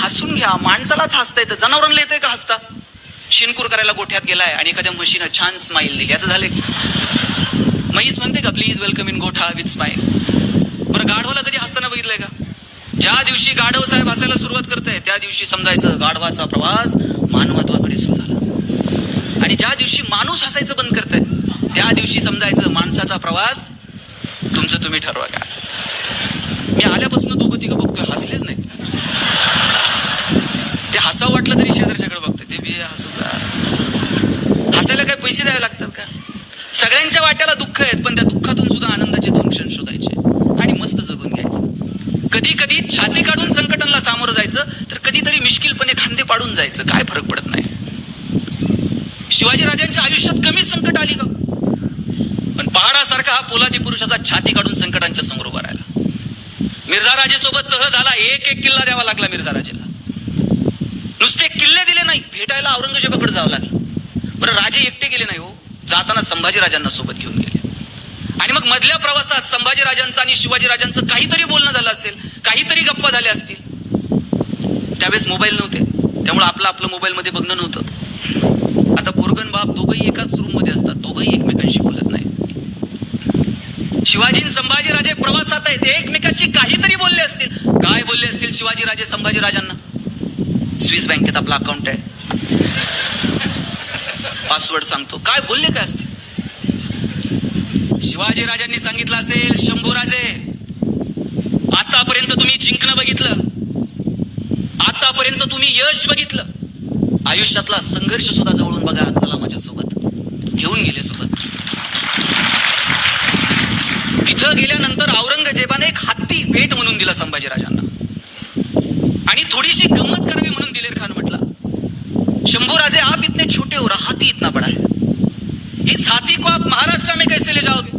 हसून घ्या. माणसालाच हसता येतं जनावरांना येतंय का हसता? शिनकूर करायला गोठ्यात गेलाय आणि एखाद्या म्हशीनं छान स्माईल दिली. असं झालंय म्हैस म्हणते का प्लीज वेलकम इन गोठा विथ स्माईल बरं गाढवाला कधी हसताना बघितलंय का? ज्या दिवशी गाढव साहेब हसायला सुरुवात करताय त्या दिवशी समजायचं गाढवाचा प्रवास मानवत्वाकडे सुरू झाला. आणि ज्या दिवशी माणूस हसायचं बंद करताय त्या दिवशी समजायचं माणसाचा प्रवास तुमचं तुम्ही ठरवा काय मी आल्यापासून दोघं तिघं बघतोय हसलेच नाहीत. हसावं वाटलं तरी शेजारच्याकडे बघतोय. ते बी हसू हसायला काय पैसे द्यावे लागतात का? सगळ्यांच्या वाट्याला दुःख आहेत पण त्या दुःखातून सुद्धा आनंदाचे दोन क्षण शोधायचे आणि मस्त जगून घ्यायचं. कधी कधी छाती काढून संकटांना सामोरं जायचं तर कधीतरी मिश्किलपणे खांदे पाडून जायचं. काय फरक पडत नाही. शिवाजी राजांच्या आयुष्यात कमीच संकट आली का पण पहाडासारखा हा पोलादी पुरुषाचा छाती काढून संकटांच्या समोर उभा राहिला. मिर्झा राजेसोबत तह झाला एक एक किल्ला द्यावा लागला मिर्झा राजेला. दिले औरंगजेबाकडे जावं लागलं. बरं राजे एकटे गेले नाही हो. जाताना संभाजी राजांना सोबत घेऊन गेले. आणि मग मधल्या प्रवासात संभाजी राजांचं आणि शिवाजी राजांचं काहीतरी बोलणं झालं असेल काहीतरी गप्पा झाल्या असतील. त्यावेळेस मोबाईल नव्हते. त्यामुळे आपलं आपलं मोबाईल मध्ये बघणं नव्हतं. आता पोरगन बाप दोघंही एकाच रूममध्ये असतात. दोघंही एकमेकांशी बोलत नाही शिवाजी आणि संभाजी राजे प्रवासात आहेत. ते एकमेकांशी काहीतरी बोलले असतील. काय बोलले असतील शिवाजी राजे संभाजी राजांना स्विस बँकेत आपला अकाउंट आहे. पासवर्ड सांगतो. काय बोलले काय असते? शिवाजी राजांनी सांगितलं असेल शंभूराजे आतापर्यंत तुम्ही जिंकणं बघितलं. आतापर्यंत तुम्ही यश बघितलं. आयुष्यातला संघर्ष सुद्धा जवळून बघा चला माझ्यासोबत. घेऊन गेले सोबत. तिथं गेल्यानंतर औरंगजेबाने एक हत्ती भेट म्हणून दिला संभाजीराजांना. आणि थोडीशी गंमत करावी म्हणून दिलेर खान म्हटला शंभूराजे आप इतने छोटे हो रहा हाथी इतना बड़ा है। इस हाथी को आप महाराष्ट्र में कैसे ले जाओगे?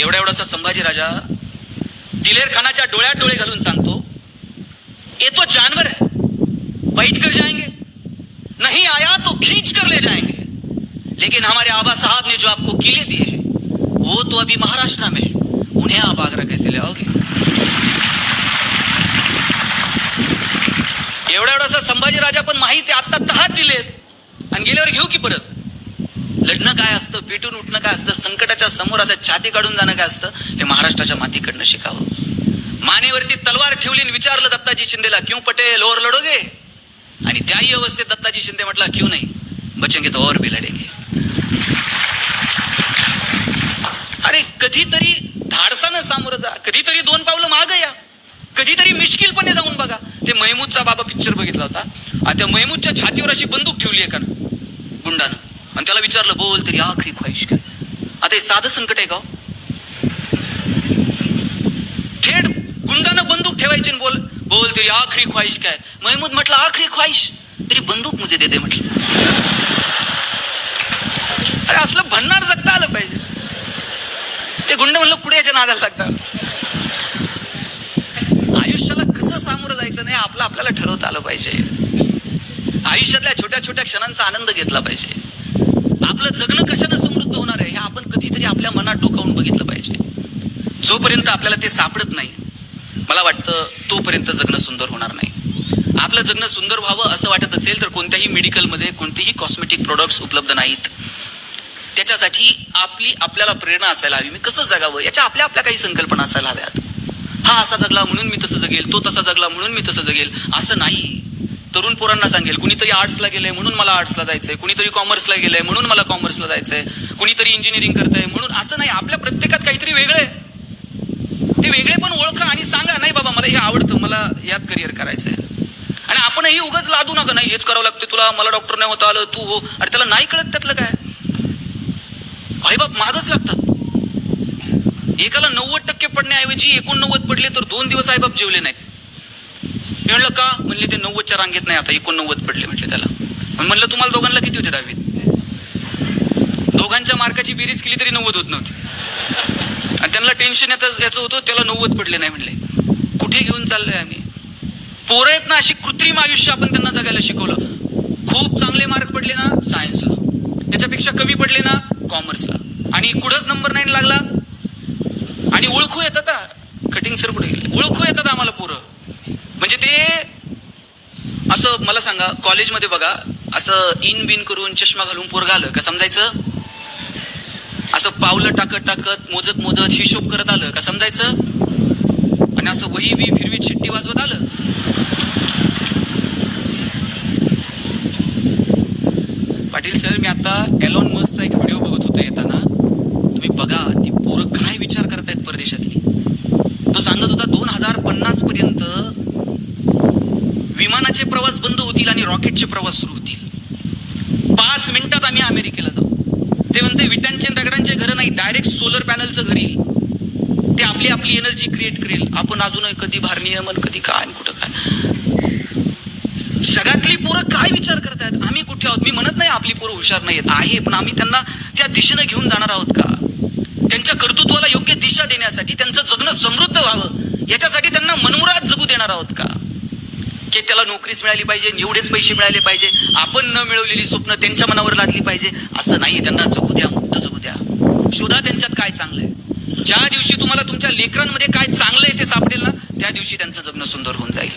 एवढा एवढासा संभाजी राजा, दिलेर खानाच्या डोळ्यात डोळे घालून सांगतो, ये तो जानवर है, बैठ कर जाएँगे। नहीं आया तो खींच कर ले जाएँगे। लेकिन हमारे आबा साहब ने जो आपको किले दिए हैं, वो तो अभी महाराष्ट्र में उन्हें आप आगरा कैसे ले आओगे? एवढा एवढासा संभाजी राजा पण माहिती आत्ता तहात दिलेत. आणि गेल्यावर घेऊ की परत? लढणं काय असतं पेटून उठणं काय असतं संकटाच्या समोर असं छाती काढून जाणं काय असतं हे महाराष्ट्राच्या मातीकडनं शिकावं. मानेवरती तलवार ठेवली आणि विचारलं दत्ताजी शिंदेला क्यों पटेल? और लढोगे? आणि त्याही अवस्थेत दत्ताजी शिंदे म्हटला क्यों नाही? बचेंगे तो और भी लढेंगे. अरे कधीतरी धाडसानं सामोरं जा कधीतरी दोन पावलं माग या. कधीतरी मिश्किलपणे जाऊन बघा. ते महमूदचा बाबा पिक्चर बघितला होता. आणि त्या महमूदच्या छातीवर अशी बंदूक ठेवली एकानं गुंडानं. आणि त्याला विचारलं बोल तरी आखरी ख्वाहिश काय आता हे साधं संकट आहे का हो? थेट गुंडानं बंदूक ठेवायची बोल बोल तरी आखरी ख्वाहिश काय? महमूद म्हटलं आखरी ख्वाहिश. तरी बंदूक मुझे दे दे म्हटलं. अरे असलं भन्नार जगता आलं पाहिजे. ते गुंड म्हणलं कुठे याच्या नादाला लागतात आलं. आयुष्याला कसं सामोरं नाही आपलं आपल्याला ठरवता आलं पाहिजे. आयुष्यातल्या छोट्या छोट्या क्षणांचा आनंद घेतला पाहिजे. आपलं जगणं कशानं समृद्ध होणार आहे हे आपण कधीतरी आपल्या मनात डोकावून बघितलं पाहिजे. जोपर्यंत आपल्याला ते सापडत नाही मला वाटतं तोपर्यंत जगणं सुंदर होणार नाही. आपलं जगणं सुंदर व्हावं असं वाटत असेल तर कोणत्याही मेडिकलमध्ये कोणतेही कॉस्मेटिक प्रोडक्ट्स उपलब्ध नाहीत. त्याच्यासाठी आपली आपल्याला प्रेरणा असायला हवी. मी कसं जगावं? याच्या आपल्या आपल्या काही संकल्पना असायला हव्यात. हा असा जगला म्हणून मी तसं जगेल तो तसा जगला म्हणून मी तसं जगेल असं नाही. तरुण पोरांना सांगेल कुणीतरी आर्ट्सला गेलंय म्हणून मला आर्ट्सला जायचंय कुणीतरी कॉमर्सला गेलंय म्हणून मला कॉमर्सला जायचंय कुणीतरी इंजिनिअरिंग करतंय म्हणून असं नाही. आपल्या प्रत्येकात काहीतरी वेगळं आहे. ते वेगळे पण ओळखा आणि सांगा नाही बाबा मला हे आवडतं मला यात करिअर करायचंय. आणि आपणही उगाच लादू नका नाही हेच करावं लागते तुला मला डॉक्टर नाही होता आलं तू हो. अरे त्याला नाही कळत त्यातलं काय? आई बाप मागच लागतात. एकाला नव्वद टक्के पडण्याऐवजी एकोणनव्वद पडले तर दोन दिवस आईबाप जेवले नाहीत. मी म्हणलं का? म्हणले ते नव्वदच्या रांगेत नाही आता एकोणनव्वद पडले म्हटले त्याला. म्हणलं तुम्हाला दोघांना किती होते दहावीत? दोघांच्या मार्काची बेरीज केली तरी नव्वद होत नव्हती. आणि त्यांना टेन्शन येतं याचं होतं त्याला नव्वद पडले नाही म्हणले. कुठे घेऊन चाललोय आम्ही? पोरं आहेत ना अशी कृत्रिम आयुष्य आपण त्यांना जगायला शिकवलं. खूप चांगले मार्क पडले ना सायन्सला त्याच्यापेक्षा कमी पडले ना कॉमर्सला आणि कुठंच नंबर नाईन लागला आणि ओळखू येतात कटिंग सर कुठे गेले? ओळखू येतात आम्हाला पोरं. म्हणजे ते असं मला सांगा कॉलेजमध्ये बघा असं इन बिन करून चष्मा घालून पोरगा आलं का? समजायचं? असं पावलं टाकत टाकत मोजत मोजत हिशोब करत आलं का? समजायचं? आणि असं वही बी फिरवीत शिट्टी वाजवत आलं? पाटील सर मी आता एलॉन मस्कचा एक व्हिडिओ बघत होतो येताना. तुम्ही बघा ती पोरं काय विचार करतायत परदेशातली तो सांगत होता दोन हजार पन्नास पर्यंत विमानाचे प्रवास बंद होतील आणि रॉकेटचे प्रवास सुरू होतील. पाच मिनिटात आम्ही अमेरिकेला जाऊ. ते म्हणते विटांचे दगडांचे घर नाही डायरेक्ट सोलर पॅनलचं घर येईल. ते आपली आपली एनर्जी क्रिएट करेल. आपण अजूनही कधी भार नियमन कधी काय कुठं काय. जगातली पोरं काय विचार करतायत? आम्ही कुठे आहोत? मी म्हणत नाही आपली पोरं हुशार नाहीत आहे पण आम्ही त्यांना त्या दिशेनं घेऊन जाणार आहोत का? त्यांच्या कर्तृत्वाला योग्य दिशा देण्यासाठी त्यांचं जगणं समृद्ध व्हावं. याच्यासाठी त्यांना मनमुराद जगू देणार आहोत का? की त्याला नोकरीच मिळाली पाहिजे एवढेच पैसे मिळाले पाहिजे आपण न मिळवलेली स्वप्न त्यांच्या मनावर लादली पाहिजे असं नाही त्यांना जगू द्या मुक्त जगू द्या. शोधा त्यांच्यात काय चांगलं आहे ज्या दिवशी तुम्हाला तुमच्या लेकरांमध्ये काय चांगलं आहे ते सापडेल ना त्या दिवशी त्यांचं जगणं सुंदर होऊन जाईल.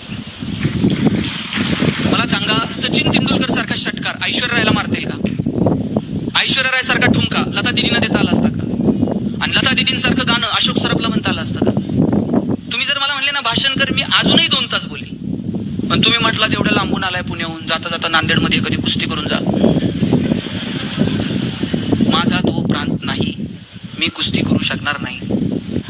मला सांगा सचिन तेंडुलकर सारखा षटकार ऐश्वर्या रायला मारतील का? ऐश्वर्या राय सारखा ठुमका लता दिदींना देता आला असता का? आणि लता दिदींसारखं गाणं अशोक सरपला म्हणता आलं असतं का? तुम्ही जर मला म्हणले ना भाषण कर मी अजूनही दोन तास बोलेल. पण तुम्ही म्हटला तेवढं लांबून आलाय पुण्याहून जाता जाता नांदेडमध्ये कधी कुस्ती करून जा. माझा तो प्रांत नाही. मी कुस्ती करू शकणार नाही.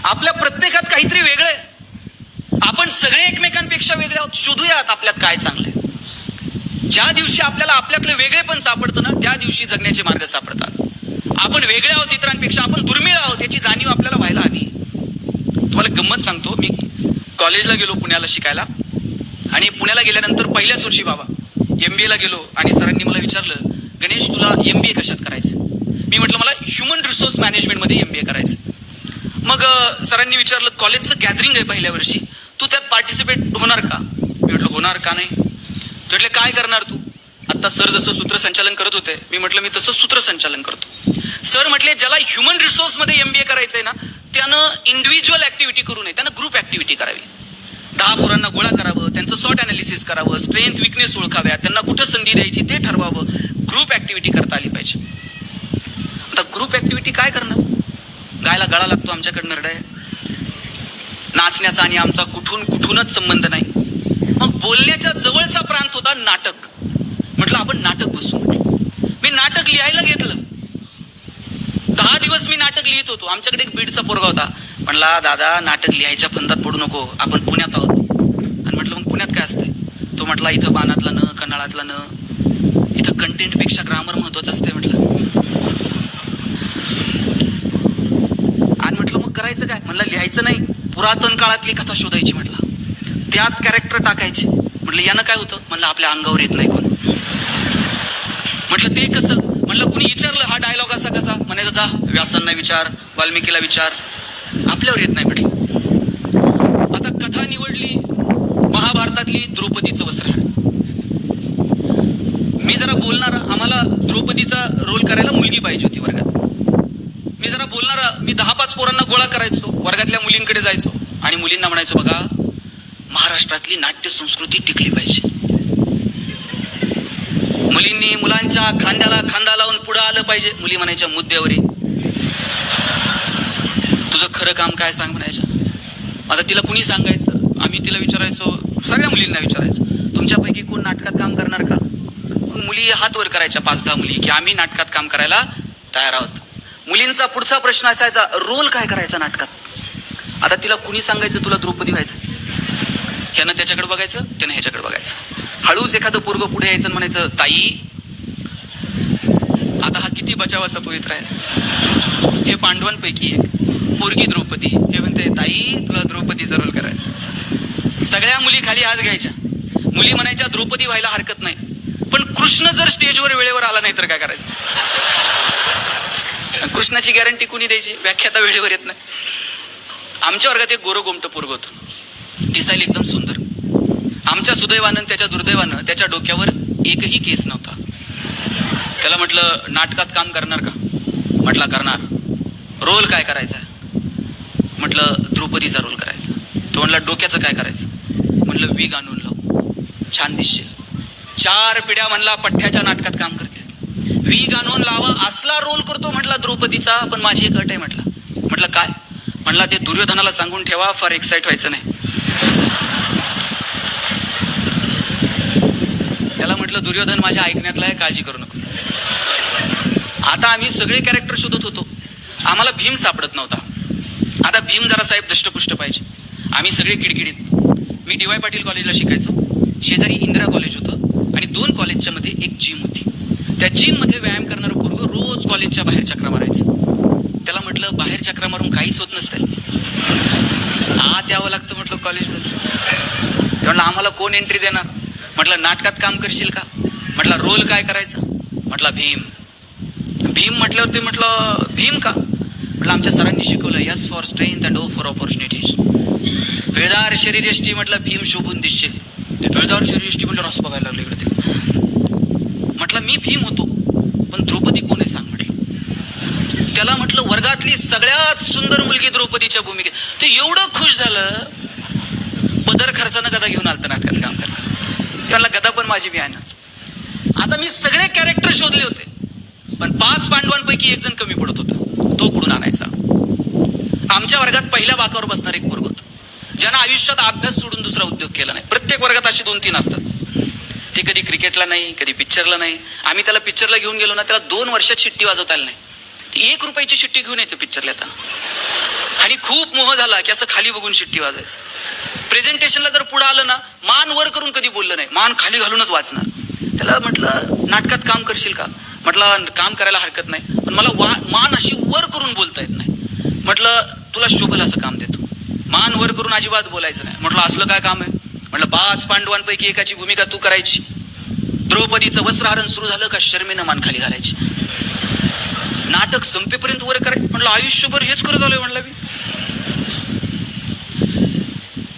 आपल्या प्रत्येकात काहीतरी वेगळं आहे. आपण सगळे एकमेकांपेक्षा वेगळे आहोत. शोधूयात आपल्यात काय चांगलंय ज्या दिवशी आपल्याला आपल्यातलं वेगळे पण सापडतं ना त्या दिवशी जगण्याचे मार्ग सापडतात. आपण वेगळे आहोत इतरांपेक्षा आपण दुर्मिळ आहोत याची जाणीव आपल्याला व्हायला हवी. तुम्हाला गंमत सांगतो मी कॉलेजला गेलो पुण्याला शिकायला. आणि पुण्याला गेल्यानंतर पहिल्याच वर्षी बाबा एम बी एला गेलो आणि सरांनी मला विचारलं गणेश तुला एम बी ए कशात करायचं? मी म्हटलं मला ह्युमन रिसोर्स मॅनेजमेंटमध्ये एम बी ए करायचं. मग सरांनी विचारलं कॉलेजचं गॅदरिंग आहे पहिल्या वर्षी तू त्यात पार्टिसिपेट होणार का? मी म्हटलं होणार का नाही? ते म्हटलं काय करणार तू? आत्ता सर जसं सूत्रसंचालन करत होते मी म्हटलं मी तसं सूत्रसंचालन करतो. सर म्हटले ज्याला ह्युमन रिसोर्समध्ये एम बी ए करायचं आहे ना त्यानं इंडिव्हिज्युअल ॲक्टिव्हिटी करू नये त्यानं ग्रुप ॲक्टिव्हिटी करावी. दहा पोरांना गोळा करावं त्यांचं सॉट अनालिसिस करावं स्ट्रेंथ विकनेस ओळखाव्या त्यांना कुठं संधी द्यायची ते ठरवावं ग्रुप ऍक्टिव्हिटी करता आली पाहिजे. आता ग्रुप ऍक्टिव्हिटी काय करणार गायला गळा लागतो आमच्याकडनं नरडाय. नाचण्याचा आणि आमचा कुठून कुठूनच संबंध नाही. मग बोलण्याच्या जवळचा प्रांत होता नाटक. म्हटलं आपण नाटक बसू. मी नाटक लिहायला घेतलं. दहा दिवस मी नाटक लिहित होतो. आमच्याकडे एक बीडचा पोरगा होता. म्हणला दादा नाटक लिहायच्या फंदात पडू नको आपण पुण्यात आहोत. आणि म्हटलं मग पुण्यात काय असतंय? तो म्हटला इथं बाणातला न कनाळातला न इथं कंटेंटपेक्षा ग्रामर महत्वाचं असतंय म्हटलं. आणि म्हटलं मग करायचं काय? म्हणलं लिहायचं नाही पुरातन काळातली कथा शोधायची म्हटलं. त्यात कॅरेक्टर टाकायचे. म्हटलं यानं काय होतं? म्हणलं आपल्या अंगावर येत नाही कोण. म्हटलं ते कसं? म्हणलं कुणी विचारलं हा डायलॉग असा कसा? म्हणायचं जा व्यासांना विचार वाल्मिकीला विचार. आपल्यावर येत नाही म्हटलं आता कथा निवडली महाभारतातली द्रौपदीचं वस्त्र मी जरा बोलणार आम्हाला द्रौपदीचा रोल करायला मुलगी पाहिजे होती वर्गात. मी जरा बोलणार मी दहा पाच पोरांना गोळा करायचो वर्गातल्या मुलींकडे जायचो. आणि मुलींना म्हणायचो बघा महाराष्ट्रातली नाट्य संस्कृती टिकली पाहिजे. मुलींनी मुलांच्या खांद्याला खांदा लावून पुढं आलं पाहिजे. मुली म्हणायच्या मुद्द्यावर खरं काम काय सांग म्हणायच्या आता तिला कुणी सांगायचं? आम्ही तिला विचारायचो सगळ्या मुलींना विचारायचं. तुमच्यापैकी कोण नाटकात काम करणार का? मग मुली हात वर करायच्या पाच दहा मुली की आम्ही नाटकात काम करायला तयार आहोत. मुलींचा पुढचा प्रश्न असायचा रोल काय करायचा नाटकात? आता तिला कुणी सांगायचं तुला द्रौपदी व्हायचं? ह्यानं त्याच्याकडे बघायचं त्यानं ह्याच्याकडे बघायचं. हळूच एखादं पोरग पुढे यायचं म्हणायचं ताई आता हा किती बचावाचा पवित्र आहे. हे पांडवांपैकी एक. पोरगी द्रौपदी. हे म्हणते ताई तुला द्रौपदीचा रोल कराय सगळ्या मुली खाली हात घ्यायच्या. मुली म्हणायच्या द्रौपदी व्हायला हरकत नाही. पण कृष्ण जर स्टेजवर वेळेवर आला नाही तर काय करायचं? कृष्णाची गॅरंटी कुणी द्यायची? व्याख्याता वेळेवर येत नाही. आमच्या वर्गात एक गोरो गोमट पोरग होतं. दिसायला एकदम सुंदर. आमच्या सुदैवानं त्याच्या दुर्दैवानं त्याच्या डोक्यावर एकही केस नव्हता. त्याला म्हटलं नाटकात काम करणार का? म्हटला करणार. रोल काय करायचा? म्हटलं द्रौपदीचा रोल करायचा. तो म्हणला डोक्याचं काय करायचं? म्हटलं वीग आणून लाव. छान दिसशील. चार पिढ्या म्हणला पठ्ठ्याच्या नाटकात काम करते वीग आणून लावा असला रोल करतो म्हटला द्रौपदीचा. पण माझी एक अट आहे म्हटलं. म्हटलं काय? म्हटला ते दुर्योधनाला सांगून ठेवा फार एक्साइट व्हायचं नाही. त्याला म्हटलं दुर्योधन माझ्या ऐकण्यातला आहे काळजी करू नको. आता आम्ही सगळे कॅरेक्टर शोधत होतो. आम्हाला भीम सापडत नव्हता. आता भीम जरा साहेब दष्टपुष्ट पाहिजे. आम्ही सगळे किडकिडीत. मी डी वाय पाटील कॉलेजला शिकायचो. शेजारी इंदिरा कॉलेज होतं आणि दोन कॉलेजच्या मध्ये एक जिम होती. त्या जिममध्ये व्यायाम करणारं पोरग रोज कॉलेजच्या बाहेर चक्रा मारायचं. त्याला म्हटलं बाहेर चक्रा मारून काहीच होत नसतं आत यावं लागतं म्हटलं कॉलेजमध्ये म्हणलं म्हटलं आम्हाला कोण एंट्री देणार? म्हटलं नाटकात काम करशील का? म्हटलं रोल काय करायचा? म्हटलं भीम. भीम म्हटल्यावर ते म्हटलं भीम का? म्हटलं आमच्या सरांनी शिकवलं S for strength and O for opportunities पिळदार शरीरयष्टी म्हटलं भीम शोभून दिसशील. ते पिळदार शरीरयष्टी म्हटलं रस बघायला लागले इकडे तिकडे. म्हटलं मी भीम होतो पण द्रौपदी कोण आहे सांग म्हटलं. त्याला म्हटलं वर्गातली सगळ्यात सुंदर मुलगी द्रौपदीच्या भूमिकेत. ते एवढं खुश झालं पदर खर्चानं गदा घेऊन आलतं नाटकात काम करायला. त्याला गदा पण माझी बी आहे ना. आता मी सगळे कॅरेक्टर शोधले होते पण पाच पांडवांपैकी एक जण कमी पडत होता. तो कुठून आणायचा. आमच्या वर्गात पहिल्या बाकावर बसणार एक पोरग होतं. ज्यानं आयुष्यात अभ्यास सोडून दुसरा उद्योग केला नाही. प्रत्येक वर्गात अशी दोन तीन असतात. ते कधी क्रिकेटला नाही कधी पिक्चरला नाही. आम्ही त्याला पिक्चरला घेऊन गेलो ना त्याला दोन वर्षात शिट्टी वाजवता आली नाही. एक रुपयाची शिट्टी घेऊन यायचं पिक्चरला येताना. आणि खूप मोह झाला की असं खाली बघून शिट्टी वाजायचं. प्रेझेंटेशनला जर पुढे आलं ना मान वर करून कधी बोललं नाही. मान खाली घालूनच वाचणार. त्याला म्हटलं नाटकात काम करशील का? म्हटलं काम करायला हरकत नाही. पण मला वा मान अशी वर करून बोलता येत नाही. म्हटलं तुला शोभल असं काम देतो. मान वर करून अजिबात बोलायचं नाही. म्हटलं असलं काय काम आहे? म्हटलं पाच पांडवांपैकी एकाची भूमिका तू करायची. द्रौपदीचं वस्त्रहरण सुरू झालं का शर्मेनं मान खाली घालायची. नाटक संपेपर्यंत वर करायचं. म्हटलं आयुष्यभर हेच करत आलोय म्हणलं मी.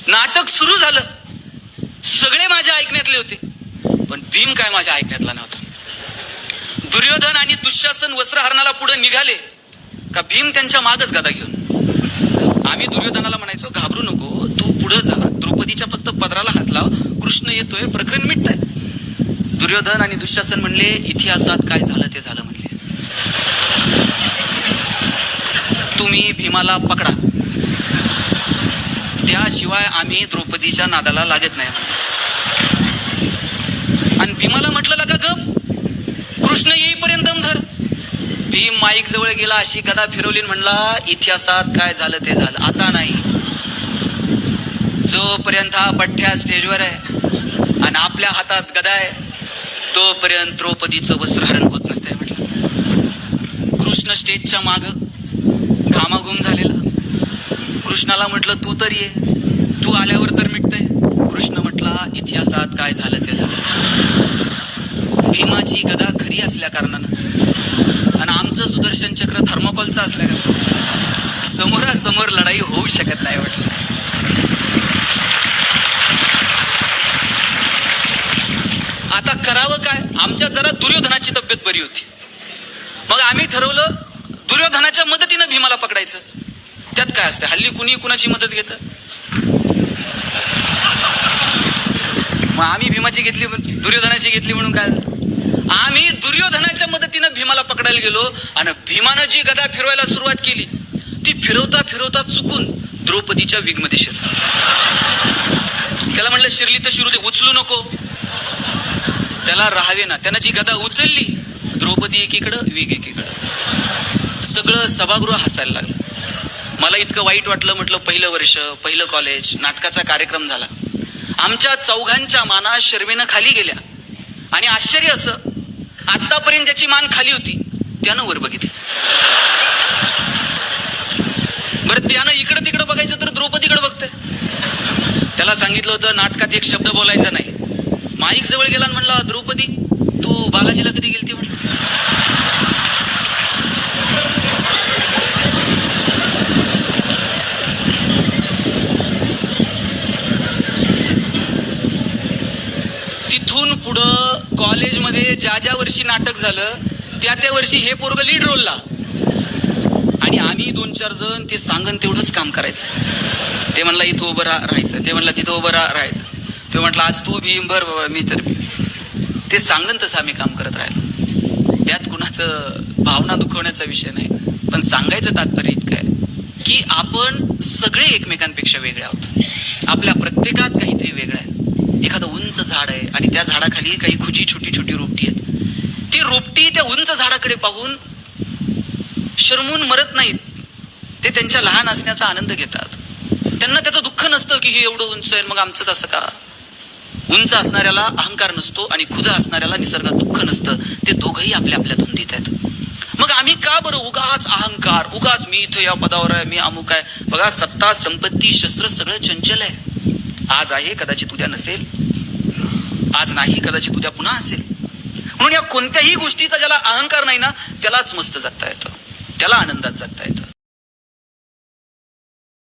नाटक सुरू झालं. सगळे माझ्या ऐकण्यातले होते. पण भीम काय माझ्या ऐकण्यातला नव्हता. दुर्योधन आणि दुःशासन वस्त्रहरणाला पुढे निघाले का भीम त्यांच्या मागच गदा घेऊन? आम्ही दुर्योधनाला म्हणायचो घाबरू नको तू पुढे जा. द्रौपदीच्या फक्त पदराला हात लाव. कृष्ण येतोय प्रकरण मिटतंय. दुर्योधन आणि दुःशासन म्हणले इतिहासात काय झालं ते झालं म्हणले. तुम्ही भीमाला पकडा. त्याशिवाय आम्ही द्रौपदीच्या नादाला लागत नाही आणि भीमाला म्हटलं भीम माईक जवळ गेला अशी गदा फिरवली म्हणला इतिहासात काय झालं ते झालं. आता नाही. जोपर्यंत हा पठ्ठ्या स्टेजवर आहे आणि आपल्या हातात गदा आहे तोपर्यंत द्रौपदीचं वस्त्रहरण होत नसतंय म्हटलं. कृष्ण स्टेजच्या माग घामाघूम झालेला. कृष्णाला म्हटलं तू तर ये. तू आल्यावर तर मिटतय. कृष्ण म्हटला इतिहासात काय झालं ते झालं. भीमाची गदा खरी असल्या कारणानं आणि आमचं सुदर्शन चक्र थर्मोकॉलचं असल्या समोरासमोर लढाई होऊ शकत नाही वाटलं आता करावं काय? आमच्या जरा दुर्योधनाची तब्येत बरी होती. मग आम्ही ठरवलं दुर्योधनाच्या मदतीनं भीमाला पकडायचं. त्यात काय असतं? हल्ली कुणी कुणाची मदत घेतं? मग आम्ही भीमाची घेतली दुर्योधनाची घेतली म्हणून काय झालं? आम्ही दुर्योधनाच्या मदतीनं भीमाला पकडायला गेलो आणि भीमानं जी गदा फिरवायला सुरुवात केली ती फिरवता फिरवता चुकून द्रौपदीच्या विगमध्ये शिरली. त्याला म्हणलं शिरली तर शिरू दे उचलू नको. त्याला राहावे ना त्यानं जी गदा उचलली द्रौपदी एकीकडं विग एकीकडं. सगळं सभागृह हसायला लागलं. मला इतकं वाईट वाटलं म्हटलं पहिलं वर्ष पहिलं कॉलेज नाटकाचा कार्यक्रम झाला. आमच्या चौघांच्या माना शर्मेनं खाली गेल्या. आणि आश्चर्य असं आतापर्यंत ज्याची मान खाली होती त्यानं वर बघितलं. बरं त्यानं इकडं तिकडं बघायचं तर द्रौपदीकडे बघते त्याला सांगितलं होतं नाटकात एक शब्द बोलायचा नाही. माईक जवळ गेला आणि म्हणला द्रौपदी तू बालाजीला कधी गेलती म्हणलं तिथून पुढं कॉलेजमध्ये ज्या ज्या वर्षी नाटक झालं त्या त्या वर्षी हे पोरग लीड रोलला आणि आम्ही दोन चार जण ते सांगन तेवढंच काम करायचं. ते म्हणला इथं उभं राह राहायचं. ते म्हणलं तिथं उभं राह राहायचं. ते म्हटलं आज तू भीम भर बाबा मी तर भी ते सांगन तसं आम्ही काम करत राहिलो. यात कुणाचं भावना दुखवण्याचा विषय नाही पण सांगायचं तात्पर्य इतकं आहे की आपण सगळे एकमेकांपेक्षा वेगळे आहोत. आपल्या प्रत्येकात काहीतरी वेगळं आहे. एखादं उंच झाड आहे आणि त्या झाडाखाली काही खुजी छोटी छोटी रोपटी आहेत. ती रोपटी त्या उंच झाडाकडे पाहून शरमून मरत नाहीत. ते त्यांच्या लहान असण्याचा आनंद घेतात. त्यांना त्याचं दुःख नसतं की हे एवढं उंच आहे मग आमचं असं का? उंच असणाऱ्याला अहंकार नसतो आणि खुजा असणाऱ्याला निसर्गात दुःख नसतं. ते दोघंही आपल्या आपल्या धुंदीत आहेत. मग आम्ही का बरं उगाच अहंकार उगाच मी इथं या पदावर आहे मी अमुक आहे? बघा सत्ता संपत्ती शस्त्र सगळं चंचल आहे. आज आहे कदाचित उद्या नसेल. आज नाही कदाचित उद्या पुन्हा असेल. म्हणून या कोणत्याही गोष्टीचा ज्याला अहंकार नाही ना त्यालाच मस्त जगता येतं. त्याला आनंदात जगता येतं.